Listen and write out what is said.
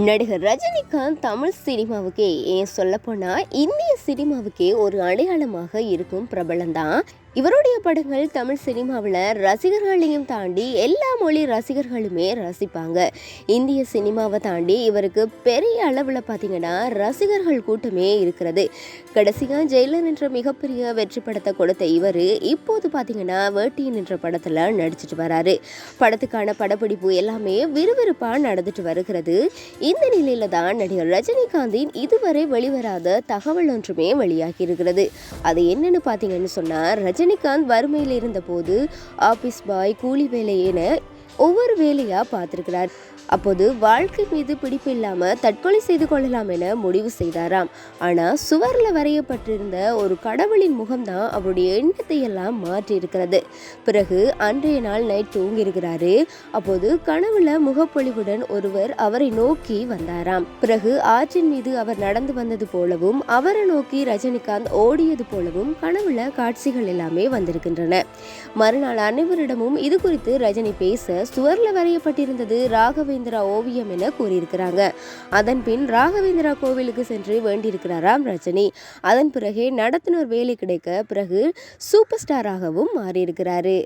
நடிகர் ரஜினிகாந்த் தமிழ் சினிமாவுக்கே ஏன் சொல்லப்போனால் இந்திய சினிமாவுக்கே ஒரு அடையாளமாக இருக்கும் பிரபலம் தான் இவருடைய படங்கள் தமிழ் சினிமாவில் ரசிகர்களையும் தாண்டி எல்லா மொழி ரசிகர்களுமே ரசிப்பாங்க. இந்திய சினிமாவை தாண்டி இவருக்கு பெரிய அளவில் பார்த்தீங்கன்னா ரசிகர்கள் கூட்டமே இருக்கிறது. கடைசியாக ஜெயிலர் என்ற மிகப்பெரிய வெற்றி படத்தை கொடுத்த இவர் இப்போது பார்த்தீங்கன்னா வேட்டியன் என்ற படத்தில் நடிச்சிட்டு வராரு. படத்துக்கான படப்பிடிப்பு எல்லாமே விறுவிறுப்பாக நடந்துட்டு வருகிறது. இந்த நிலையில் தான் நடிகர் ரஜினிகாந்தின் இதுவரை வெளிவராத தகவல் ஒன்றுமே வெளியாகி இருக்கிறது. அது என்னென்னு பார்த்தீங்கன்னு சொன்னால் ரஜினி ரஜினிகாந்த் வறுமையில் இருந்தபோது ஆபீஸ் பாய் கூலி வேலை என ஒவ்வொரு வேலையாக பார்த்துருக்கிறார். அப்போது வாழ்க்கை மீது பிடிப்பு இல்லாமல் தற்கொலை செய்து கொள்ளலாம் என முடிவு செய்தாராம். ஆனால் சுவரில் வரையப்பட்டிருந்த ஒரு கடவுளின் முகம்தான் அவருடைய எண்ணத்தை எல்லாம் மாற்றி இருக்கிறது பிறகு அன்றைய நாள் நைட் தூங்கியிருக்கிறாரு. அப்போது கனவுல முகப்பொழிவுடன் ஒருவர் அவரை நோக்கி வந்தாராம். பிறகு ஆற்றின் மீது அவர் நடந்து வந்தது போலவும் அவரை நோக்கி ரஜினிகாந்த் ஓடியது போலவும் கனவுல காட்சிகள் எல்லாமே வந்திருக்கின்றன. மறுநாள் அனைவரிடமும் இது குறித்து ரஜினி பேச சுவரில் வரையப்பட்டிருந்தது ராகவேந்திரா ஓவியம் என கூறியிருக்கிறாங்க. அதன் பின் ராகவேந்திரா கோவிலுக்கு சென்று வேண்டியிருக்கிறாராம் ரஜினி. அதன் பிறகே நடத்துனர் வேலை கிடைக்க பிறகு சூப்பர் ஸ்டாராகவும் மாறியிருக்கிறாரு.